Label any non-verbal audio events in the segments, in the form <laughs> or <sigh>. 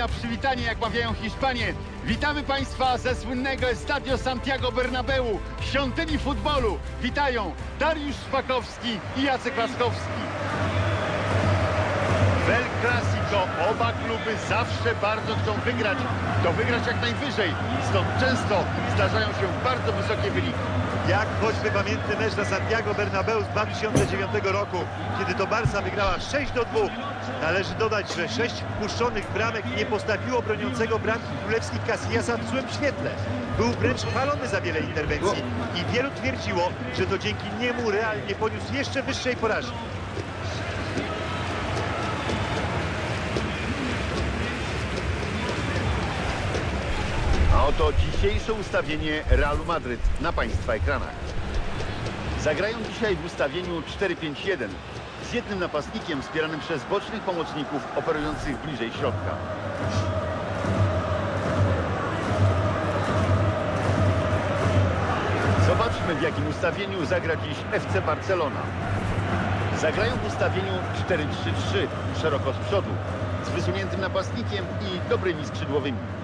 na przywitanie, jak mawiają Hiszpanie. Witamy Państwa ze słynnego Estadio Santiago Bernabeu, świątyni futbolu. Witają Dariusz Szpakowski i Jacek Laskowski. W El Clasico oba kluby zawsze bardzo chcą wygrać. To wygrać jak najwyżej. Stąd często zdarzają się bardzo wysokie wyniki. Jak choćby pamiętny mecz na Santiago Bernabeu z 2009 roku, kiedy to Barca wygrała 6 do 2. Należy dodać, że 6 wpuszczonych bramek nie postawiło broniącego bramki królewskich Casillasa w złym świetle. Był wręcz chwalony za wiele interwencji i wielu twierdziło, że to dzięki niemu Real nie poniósł jeszcze wyższej porażki. A oto dzisiejsze ustawienie Realu Madryt na Państwa ekranach. Zagrają dzisiaj w ustawieniu 4-5-1 z jednym napastnikiem wspieranym przez bocznych pomocników operujących bliżej środka. Zobaczmy w jakim ustawieniu zagra dziś FC Barcelona. Zagrają w ustawieniu 4-3-3 szeroko z przodu z wysuniętym napastnikiem i dobrymi skrzydłowymi.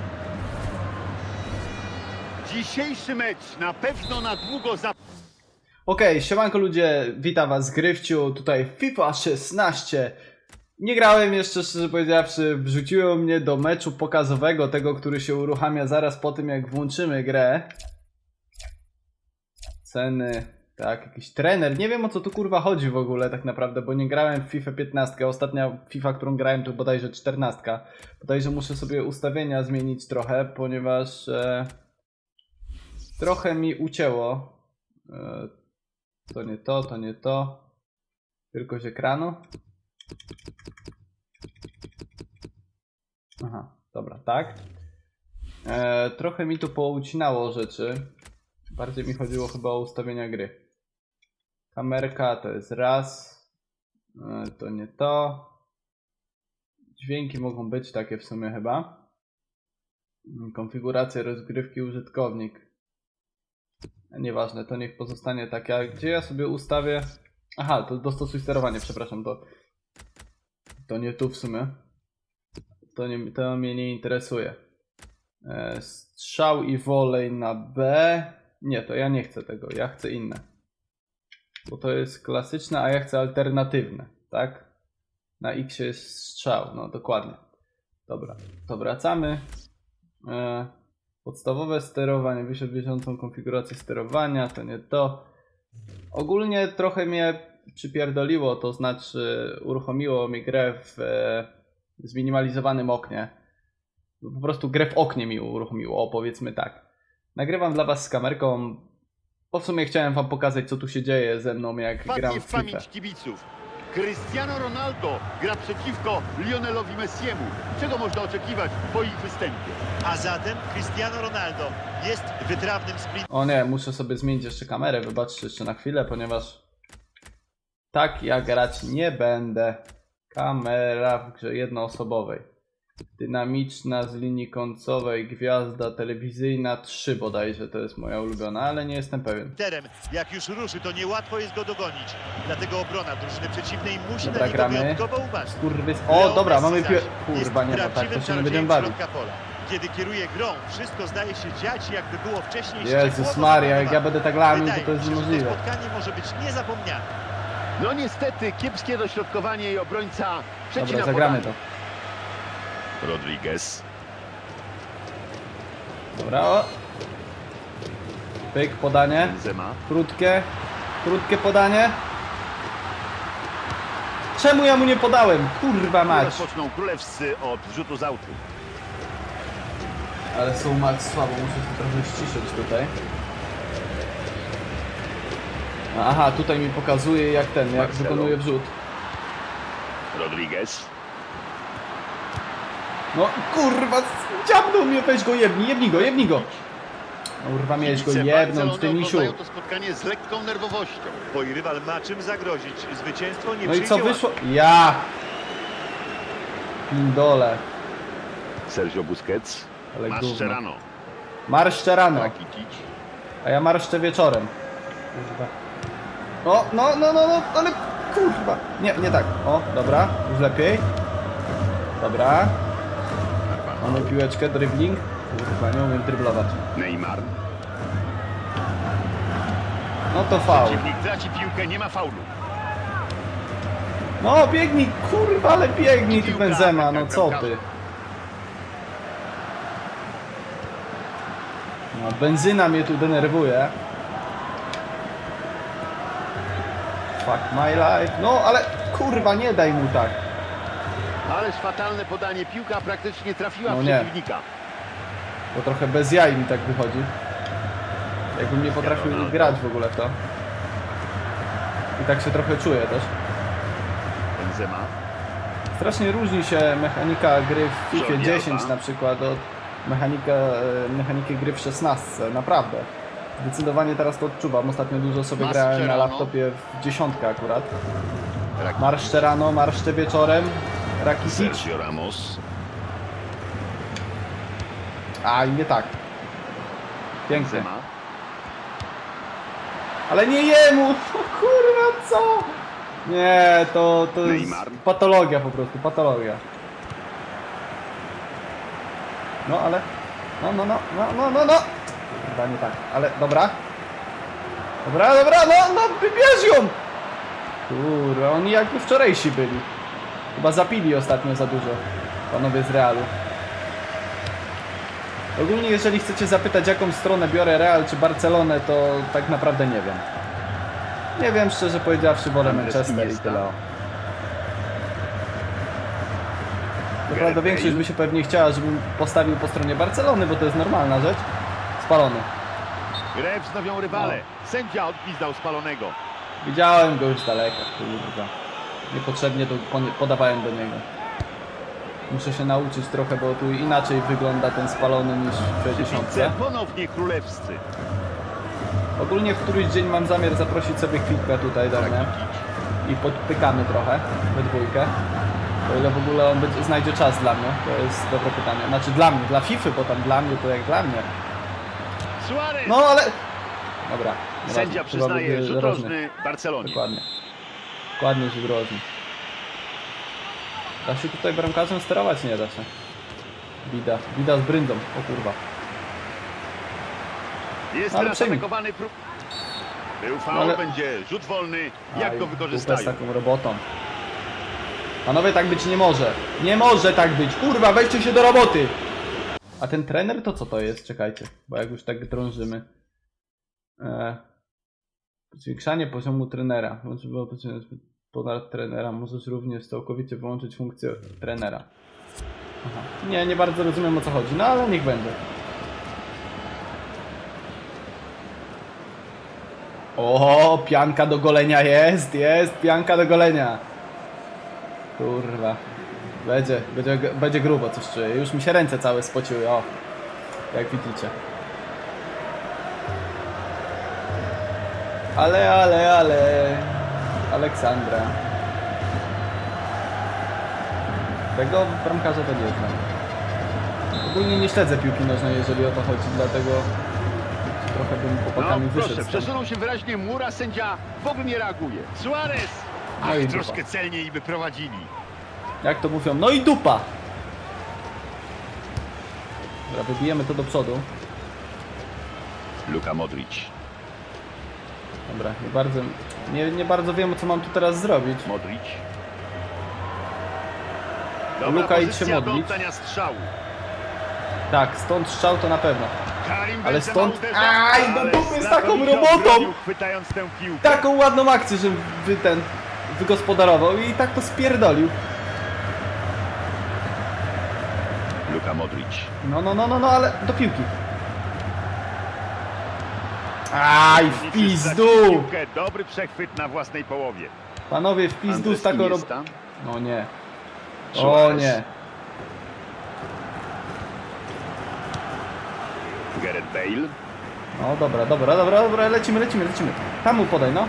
Dzisiejszy mecz na pewno na długo za... Okej, siemanko ludzie, witam was z Gryfciu, tutaj FIFA 16. Nie grałem jeszcze, szczerze powiedziawszy, wrzuciło mnie do meczu pokazowego, tego, który się uruchamia zaraz po tym, jak włączymy grę. Ceny, tak, jakiś trener, nie wiem o co tu kurwa chodzi w ogóle tak naprawdę, bo nie grałem w FIFA 15, ostatnia FIFA, którą grałem to bodajże 14. Bodajże muszę sobie ustawienia zmienić trochę, ponieważ e, trochę mi ucięło. E, to nie to, to nie to. Wielkość ekranu. Aha, dobra, tak. E, trochę mi tu poucinało rzeczy. Bardziej mi chodziło chyba o ustawienia gry. Kamerka to jest raz. E, to nie to. Dźwięki mogą być takie w sumie chyba. Konfiguracja rozgrywki użytkownik. Nieważne, to niech pozostanie tak. Ja, gdzie ja sobie ustawię. Aha, to dostosuj sterowanie, przepraszam, to. To nie tu w sumie. To, nie, to mnie nie interesuje. E, strzał i wolej na B. Nie, to ja nie chcę tego, ja chcę inne. Bo to jest klasyczne, a ja chcę alternatywne, tak? Na X jest strzał, no dokładnie. Dobra, to wracamy. E, Podstawowe sterowanie, wyszedł bieżącą konfigurację sterowania, to nie to. Ogólnie trochę mnie przypierdoliło, to znaczy uruchomiło mi grę w e, zminimalizowanym oknie. Po prostu grę w oknie mi uruchomiło, o, powiedzmy tak. Nagrywam dla was z kamerką, bo w sumie chciałem wam pokazać co tu się dzieje ze mną jak gram w w FIFA. pamięć kibiców. Cristiano Ronaldo gra przeciwko Lionelowi Messiemu. Czego można oczekiwać po ich występie? A zatem Cristiano Ronaldo jest wytrawnym sprint O nie, muszę sobie zmienić jeszcze kamerę, wybaczcie jeszcze na chwilę, ponieważ tak ja grać nie będę. Kamera w grze jednoosobowej. Dynamiczna z linii końcowej, gwiazda telewizyjna 3 bodajże, to jest moja ulubiona, ale nie jestem pewien. terem. Jak już ruszy, to niełatwo jest go dogonić. Dlatego obrona drużyny przeciwnej musi Dobra, na niego gramy. wyjątkowo uważać. Skurwys... O, dobra, mamy piłę. Kurwa, nie, no tak, to się nie będziemy bawić. Kiedy kieruje grą, wszystko zdaje się dziać, jakby było wcześniej Jezus szczegółowo Maria, jak ja będę tak lamił, to to jest niemożliwe. Spotkanie może być niezapomniane. No niestety, kiepskie dośrodkowanie i obrońca przecina Dobra, zagramy to. Rodriguez. Dobra, o. Pyk, podanie. Benzema. Krótkie, krótkie podanie. Czemu ja mu nie podałem? Kurwa mać. Rozpoczną królewscy od rzutu z autu. Ale są mać słabo, muszę się trochę ściszyć tutaj. Aha, tutaj mi pokazuje jak ten, jak Marcelo. wykonuje wrzut. Rodriguez. No kurwa, dziabnął mnie, weź go jebni, jebni go, jebni go. Kurwa, miałeś go Barcelony ty misiu. to spotkanie z lekką nerwowością. Bo i rywal ma czym zagrozić. Zwycięstwo nie No i co wyszło? Ja! Pindole, Sergio Busquets. ale gówno. Mascherano. Marszczę rano. Rakitic. A ja marszczę wieczorem. Kurwa. O, no, no, no, no, ale kurwa. Nie, nie tak. O, dobra, już lepiej. Dobra. Mamy piłeczkę, dribbling. Kurwa, nie umiem dryblować. Neymar. No to faul. Przeciwnik traci piłkę, nie ma faulu. No biegnij, kurwa, ale biegnij ty Benzema, no co ty? No benzyna mnie tu denerwuje. Fuck my life. No ale kurwa, nie daj mu tak. Ależ fatalne podanie. Piłka praktycznie trafiła No w przeciwnika. Bo trochę bez jaj mi tak wychodzi. Jakbym nie potrafił Ronaldo. grać w ogóle w to. I tak się trochę czuję też. Benzema. Strasznie różni się mechanika gry w FIFA Jordi 10 Alba. na przykład od mechanika, e, mechaniki gry w 16, naprawdę. Zdecydowanie teraz to odczuwam. Ostatnio dużo sobie grałem na laptopie w dziesiątkę akurat. Marszczę rano, marszczę wieczorem. Rakitic. Sergio Ramos. A i nie tak. Pięknie. Benzema. Ale nie jemu! <laughs> O kurwa, co? Nie, to, to jest Neymar. patologia po prostu, patologia. No, ale... No, no, no, no, no, no, no! Chyba nie tak, ale dobra. Dobra, dobra, no, no, wybierz ją! Kurwa, oni jakby wczorajsi byli. Chyba zapili ostatnio za dużo, panowie z Realu. Ogólnie jeżeli chcecie zapytać jaką stronę biorę Real czy Barcelonę, to tak naprawdę nie wiem. Nie wiem, szczerze powiedziawszy, wolę Manchester i tyle. Naprawdę większość by się pewnie chciała, żebym postawił po stronie Barcelony, bo to jest normalna rzecz. Spalony. Grę wznowią rywale. No. Sędzia odpizdał spalonego. Widziałem go już kurwa. Niepotrzebnie to poni- podawałem do niego. Muszę się nauczyć trochę, bo tu inaczej wygląda ten spalony niż w Przeciwnicy 50. ponownie królewscy. Ogólnie w któryś dzień mam zamiar zaprosić sobie kwitkę tutaj do mnie Rakitic. i podpykamy trochę we dwójkę. O ile w ogóle on będzie, znajdzie czas dla mnie, to jest dobre pytanie. Znaczy dla mnie, dla FIFA, bo tam dla mnie to jak dla mnie. Suarez. No ale... Dobra. Sędzia przyznaje rzut rożny Barcelonie. Dokładnie. Dokładnie rzut rożny. Da się tutaj bramkarzem sterować? Nie da się. Bida. Bida z bryndą. O kurwa. Jest Ale teraz przejmij. atakowany prób. Był faul, Ale- będzie rzut wolny. Jak Aj, go dupę wykorzystają? z taką robotą. Panowie, tak być nie może. Nie może tak być. Kurwa, weźcie się do roboty. A ten trener to co to jest? Czekajcie, bo jak już tak drążymy. E, zwiększanie poziomu trenera. Że ponad trenera. Możesz również całkowicie wyłączyć funkcję trenera. Aha. Nie, nie bardzo rozumiem o co chodzi, no ale niech będzie. O, pianka do golenia jest, jest pianka do golenia. Kurwa. Będzie, będzie, będzie grubo, coś czuję. Już mi się ręce całe spociły, o. Jak widzicie. Ale, ale, ale... Aleksandra. Tego bramkarza to nie znam. Ogólnie nie śledzę piłki nożnej, jeżeli o to chodzi, dlatego trochę bym No chłopakami wyszedł proszę, stąd. przesunął się wyraźnie mur, a sędzia w ogóle nie reaguje. Suarez! No Ach, i dupa. troszkę celniej by prowadzili. Jak to mówią? No i dupa! Dobra, wybijemy to do przodu. Luka Modric. Dobra, nie bardzo, nie, nie bardzo wiem, co mam tu teraz zrobić. Modric. Dobra Luka, idź się pozycja do modlić. oddania strzału. Tak, stąd strzał to na pewno. Karim Ale Benzema stąd- uderza, Aj, do ale dupy z taką robotą! obronił, chwytając tę piłkę. Taką ładną akcję, że wy ten wygospodarował i tak to spierdolił. Luka Modric. No, no, no, no, no, ale do piłki. Aj, w pizdu! Dobry przechwyt na własnej połowie. Panowie, w pizdu z taką rob... No nie. O nie. Gareth Bale. No dobra, dobra, dobra, dobra, lecimy, lecimy, lecimy. Tam mu podaj, no.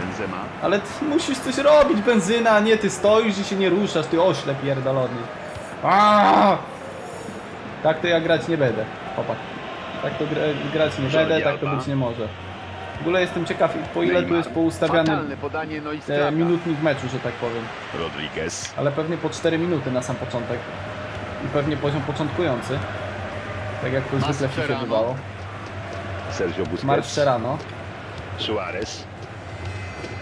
Benzema. Ale ty musisz coś robić, benzyna, a nie ty stoisz i się nie ruszasz, ty ośle pierdolony. Aaaa! Tak to ja grać nie będę, chłopak. Tak to gra, grać nie Jordi będę, tak to być nie może. W ogóle jestem ciekaw, po ile tu jest poustawiany podanie, no i e, minutnik meczu, że tak powiem. Rodriguez. Ale pewnie po 4 minuty na sam początek. I pewnie poziom początkujący. Tak jak to zwykle w FIFA bywało. Sergio Busquets. Marszerano. Suarez.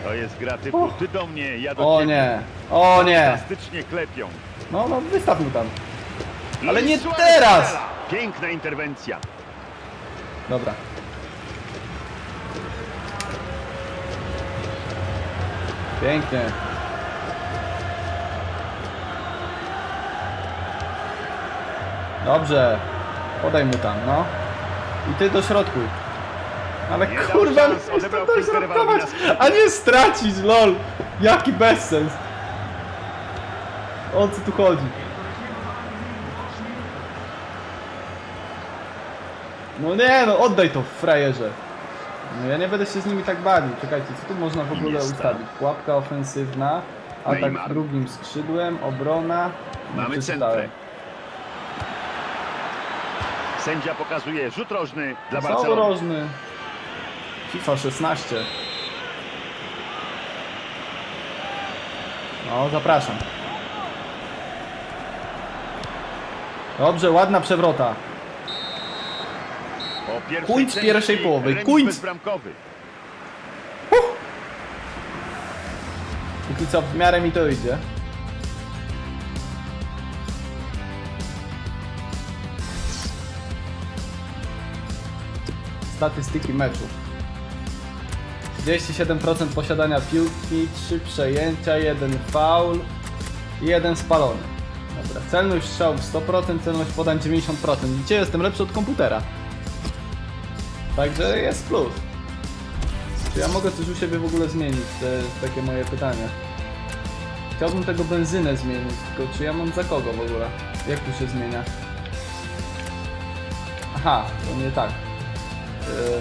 To jest gra typu ty do mnie, ja do O nie, o nie. Fantastycznie klepią. No, no, wystaw mu tam. Ale nie teraz! Piękna interwencja. Dobra. Pięknie. Dobrze. Podaj mu tam, no. I ty do środku. Ale Nie dał kurwa, szans, odebrał to piłkę rywalowi skrzydle. a nie stracić, lol. Jaki bezsens. O co tu chodzi? No nie, no oddaj to frajerze. No ja nie będę się z nimi tak bawił. Czekajcie, co tu można w ogóle Iniesta. ustawić? Pułapka ofensywna, atak Neymar. drugim skrzydłem, obrona. Nie Mamy przeczytałem. centrę. Sędzia pokazuje rzut rożny dla Barcelony. rożny. FIFA 16. No, zapraszam. Dobrze, ładna przewrota. Kuńc pierwszej połowy, Kuńc. Póki co w miarę mi to idzie. Statystyki meczu. 37% posiadania piłki, 3 przejęcia, 1 faul, 1 spalony. Dobra, celność strzałów 100%, celność podań 90%. Widzicie, jestem lepszy od komputera. Także jest plus. Czy ja mogę coś u siebie w ogóle zmienić? To jest takie moje pytanie. Chciałbym tego benzynę zmienić, tylko czy ja mam za kogo w ogóle? Jak tu się zmienia? Aha, to nie tak. Yy...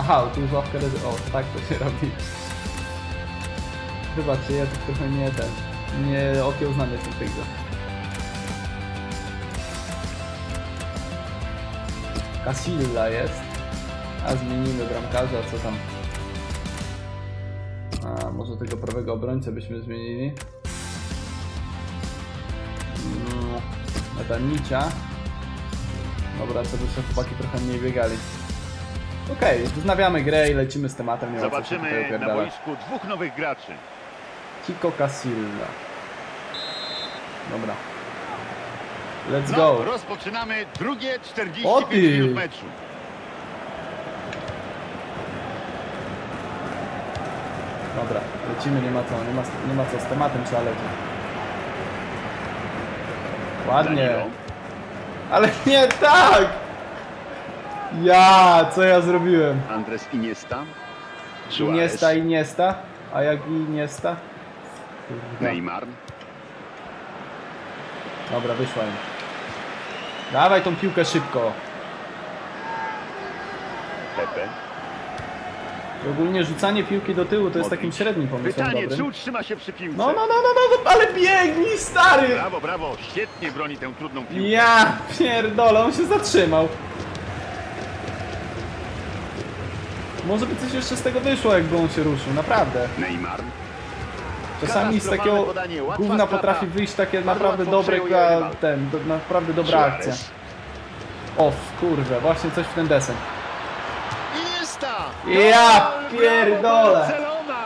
Aha, tu już ławkę redy... O, tak to się robi. Wybaczcie, ja tu trochę nie ten... Nie okiełznany jestem w tej. Casilla jest. A zmienimy bramkarza, co tam? A może tego prawego obrońcę byśmy zmienili? Mm, Metanicia. Dobra, co by się chłopaki trochę mniej biegali. Okej, wznawiamy grę i lecimy z tematem. Nie Zobaczymy na boisku dwóch nowych graczy. Kiko Casilla. Dobra. Let's No, go. rozpoczynamy drugie O 45 ty! minut meczu. Dobra, lecimy, nie ma co, nie ma, nie ma co, z tematem trzeba lecieć. Ładnie. Ale nie tak! Ja, co ja zrobiłem? Andres Iniesta. Iniesta, Iniesta? A jak Iniesta? Neymar. Dobra, wyszła im. Dawaj tą piłkę szybko. Pepe. I ogólnie rzucanie piłki do tyłu to jest takim średnim pomysłem Pytanie, czy dobrym. utrzyma się przy piłce? No, no, no, no, no, no, ale biegnij, stary! Brawo, brawo. Świetnie broni tę trudną piłkę. Ja pierdolę, on się zatrzymał. Może by coś jeszcze z tego wyszło, jakby on się ruszył, naprawdę. Neymar. Czasami z takiego gówna potrafi wyjść takie naprawdę dobre, ten, do, naprawdę dobra akcja. O, kurwa, właśnie coś w ten desen. Ja pierdolę! Barcelona!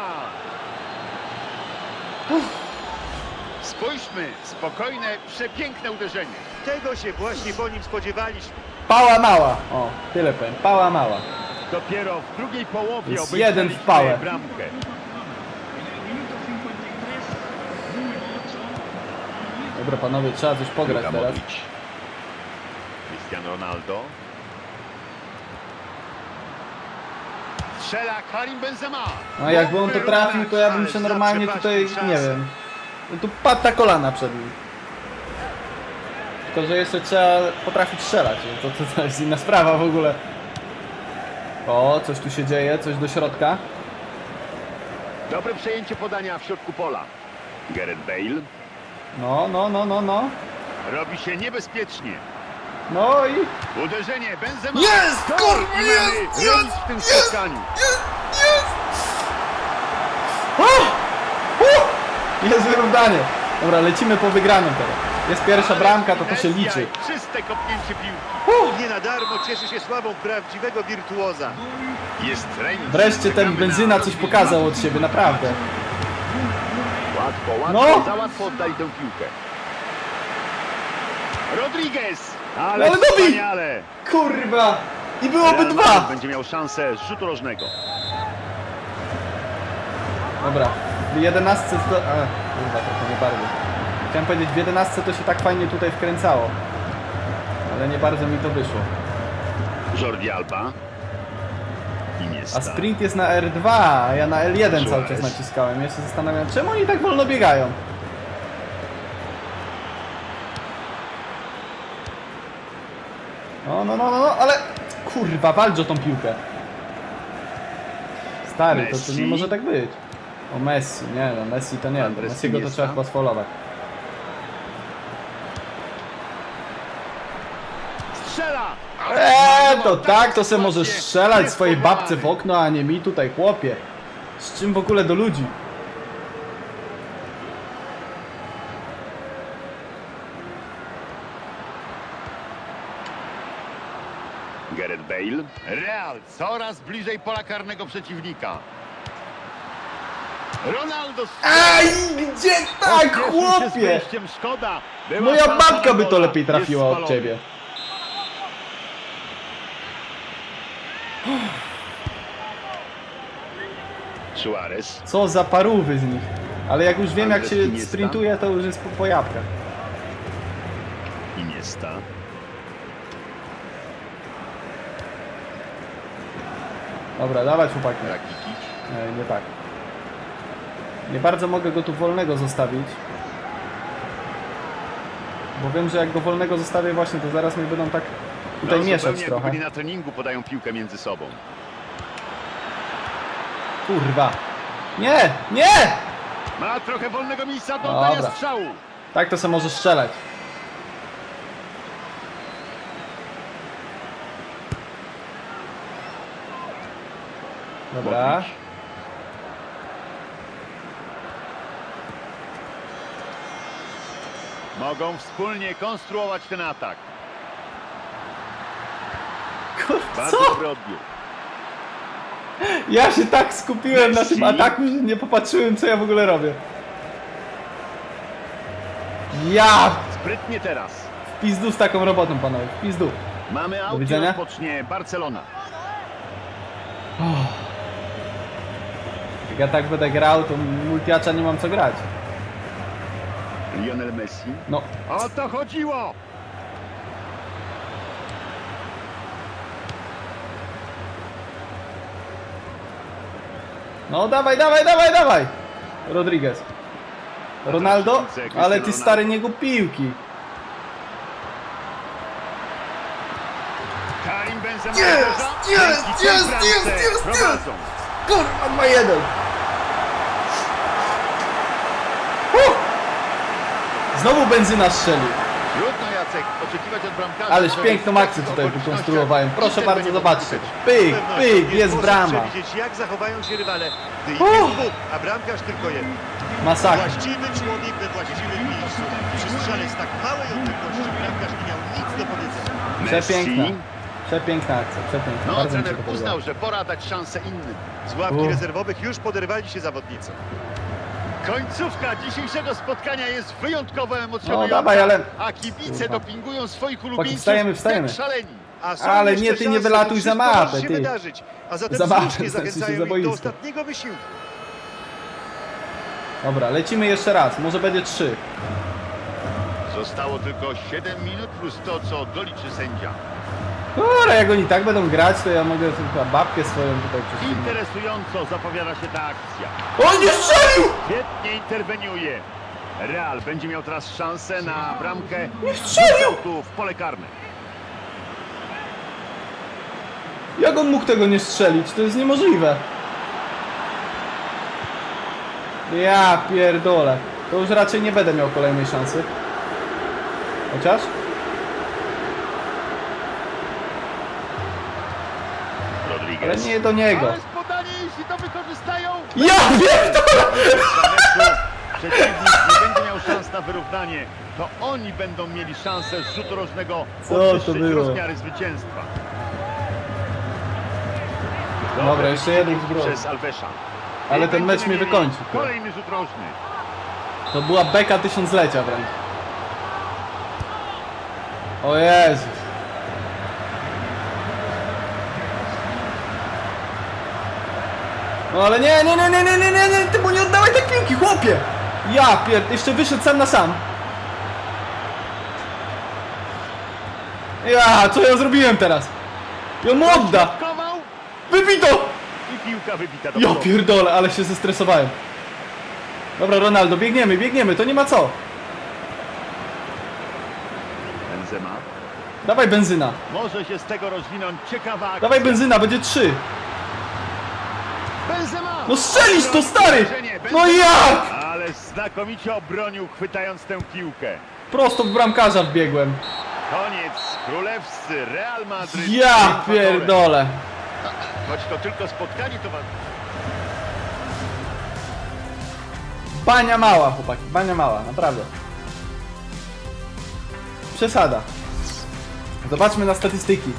Spójrzmy, spokojne, przepiękne uderzenie. Tego się właśnie po nim spodziewaliśmy. Pała mała. O, tyle powiem, pała mała. Dopiero w drugiej połowie Jest obejrzeliśmy jeden w pałę. bramkę. Dobra panowie, trzeba coś pograć teraz. Cristiano Ronaldo. Strzela Karim Benzema. A jakby on to trafił, to ja bym się normalnie tutaj, nie wiem. No tu padł na kolana przed nim. Tylko, że jeszcze trzeba potrafić strzelać. no To, to, to jest inna sprawa w ogóle. O, coś tu się dzieje, coś do środka. Dobre przejęcie podania w środku pola. Gareth Bale. No, no, no, no, no. Robi się niebezpiecznie. No i... Uderzenie Benzema. Jest! Gol! Kurwa, I mamy jest! remis Jest! w tym Jest! spotkaniu. O! U! Jest wyrównanie. Dobra, lecimy po wygranym teraz. Jest pierwsza bramka, to to się liczy. Czyste kopnięcie piłki. Nie na darmo cieszy się sławą prawdziwego wirtuoza. Jest remis. Wreszcie ten Czekamy benzyna na coś pokazał od siebie, naprawdę. Łatwo, łatwo, No. za łatwo oddali tę piłkę. Rodriguez! Ale ale wspaniale! Kurwa! I byłoby Real dwa! Będzie miał szansę z rzutu rożnego. Dobra, w 11 to... A, kurwa, to nie bardzo. Chciałem powiedzieć, w 11 to się tak fajnie tutaj wkręcało. Ale nie bardzo mi to wyszło. Jordi Alba. A sprint jest na R2, a ja na L1 cały czas Suarez. naciskałem. Ja się zastanawiam, czemu oni tak wolno biegają? No, no, no, no, no, ale... Kurwa, walcz o tą piłkę. Stary, to, to nie Messi. może tak być. O Messi, nie no, Messi to nie, Andres Messiego to Iniesta. trzeba chyba sfolować. Strzela! Eee, to tak, to se możesz strzelać swojej babce w okno, a nie mi tutaj, chłopie. Z czym w ogóle do ludzi? Gareth Bale. Real coraz bliżej pola karnego przeciwnika. Ronaldo Ej, gdzie tak, chłopie? Szkoda. Była Moja szansa babka na by to gola. lepiej Jest trafiła od spalony. ciebie. Suarez. Co za parówy z nich. Ale jak już wiem jak Andres się Iniesta. sprintuje, to już jest po, po jabłkach. Iniesta. Dobra, dawać chłopaki. Nie, nie tak. Nie bardzo mogę go tu wolnego zostawić. Bo wiem, że jak go wolnego zostawię właśnie, to zaraz mnie będą tak tutaj no, mieszać zupełnie jakby trochę. byli na treningu podają piłkę między sobą. Kurwa. Nie! Nie! Ma trochę wolnego miejsca do oddania Dobra. strzału. Tak to se może strzelać. Dobra. Modric. Mogą wspólnie konstruować ten atak. Bardzo Co? dobry odbiór. Ja się tak skupiłem na tym Messi. ataku, że nie popatrzyłem co ja w ogóle robię. Ja! Sprytnie teraz. W pizdu z taką robotą, panowie. W pizdu. Mamy aut i widzenia. rozpocznie Barcelona. Jak ja tak będę grał, to multiacza nie mam co grać. Lionel Messi. No, O to chodziło! no dawaj, dawaj, dawaj, dawaj! Rodriguez. Ronaldo? Ale ty stary nie gub piłki. Karim Benzema Jest, jest, jest, jest, jest, prowadzą. Kurwa, 2-1. Znowu benzyna strzelił. Trudno Jacek oczekiwać od bramkarza. Ależ piękną akcję tutaj wykonstruowałem. Proszę bardzo, zobaczcie. Pyk, pyk, jest brama. przewidzieć, jak zachowają się rywale, gdy ich jest dwóch, a bramkarz tylko jeden. Masakra. Właściwy człowiek we właściwym miejscu. Przy strzale z tak małej odległości bramkarz nie miał nic do powiedzenia. Przepiękna. Przepiękna akcja, przepiękna. No, Bardzo mi się trener to uznał, że pora dać szansę innym. Z ławki rezerwowych już poderwali się zawodnicy. Końcówka dzisiejszego spotkania jest wyjątkowo emocjonująca, No, dawaj, ale- a kibice Kurwa. dopingują swoich ulubieńców wstajemy, wstajemy. jak szaleni. A są Ale jeszcze nie, ty nie szanse, wylatuj za wszystko mapę, może się ty. wydarzyć. A zatem Za mapę, słusznie w sensie zachęcają za ich do boisko. ostatniego wysiłku. Dobra, lecimy jeszcze raz. Może będzie trzy. Zostało tylko 7 minut plus to, co doliczy sędzia. Dobra, jak oni tak będą grać, to ja mogę chyba babkę swoją tutaj prześcignąć. Interesująco zapowiada się ta akcja. O, nie strzelił! Świetnie interweniuje. Real będzie miał teraz szansę na bramkę Nie strzelił! tu w pole karne. Jak on mógł tego nie strzelić? To jest niemożliwe. Ja pierdolę. To już raczej nie będę miał kolejnej szansy. Chociaż? Ale nie do niego. Ależ podanie, jeśli to wykorzystają. Ja pierdolę! Przeciwnik nie będzie miał szans na wyrównanie, to oni będą mieli szansę z rzutu rożnego Co to podwyższyć było? rozmiary zwycięstwa. Dobra, jeszcze jeden zwrot. przez Alvesza. Ale ten mecz mnie wykończył. Kolejny rzut rożny. To była beka tysiąclecia wręcz. O Jezus. No ale nie, nie, nie, nie, nie, nie, nie, nie, ty mu nie oddawaj tej piłki, chłopie! Ja pier... jeszcze wyszedł sam na sam. Ja, co ja zrobiłem teraz? On mu odda! Wybito! i piłka wybita do Ja pierdolę, ale się zestresowałem. Dobra, Ronaldo, biegniemy, biegniemy, to nie ma co. Benzema. Dawaj benzyna. Może się z tego rozwinąć ciekawa akcja. Dawaj benzyna, będzie trzy. No strzelisz to, stary! No jak? Ale znakomicie obronił, chwytając tę piłkę. Prosto w bramkarza wbiegłem. Koniec. Królewscy Real Madryt. Ja pierdolę. Choć to tylko spotkanie, to... Bania mała, chłopaki, bania mała, naprawdę. Przesada. Zobaczmy na statystyki.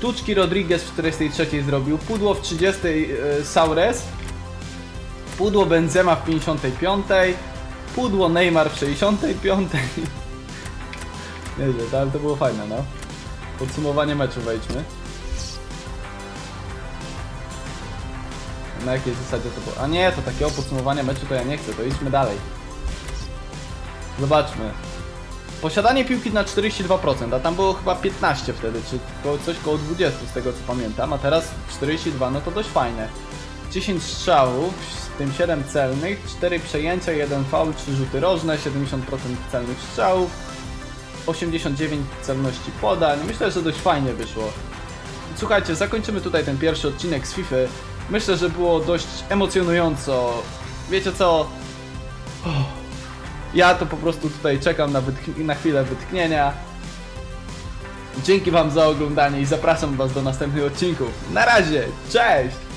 Sztuczki Rodriguez w 43 zrobił, pudło w 30 e, Saures, pudło Benzema w 55, pudło Neymar w 65. <laughs> Nieźle, to- ale to było fajne, no. Podsumowanie meczu wejdźmy. Na jakiej zasadzie to było? A nie, to takiego podsumowania meczu to ja nie chcę, to idźmy dalej. Zobaczmy. Posiadanie piłki na 42%, a tam było chyba 15 wtedy, czy coś koło 20 z tego co pamiętam, a teraz 42, no to dość fajne. 10 strzałów, w tym 7 celnych, 4 przejęcia, 1 faul, 3 rzuty rożne, 70% celnych strzałów, 89 celności podań. Myślę, że dość fajnie wyszło. Słuchajcie, zakończymy tutaj ten pierwszy odcinek z FIFA. Myślę, że było dość emocjonująco. Wiecie co? Oh. Ja to po prostu tutaj czekam na, na chwilę wytchnienia. Dzięki Wam za oglądanie i zapraszam Was do następnych odcinków. Na razie, cześć!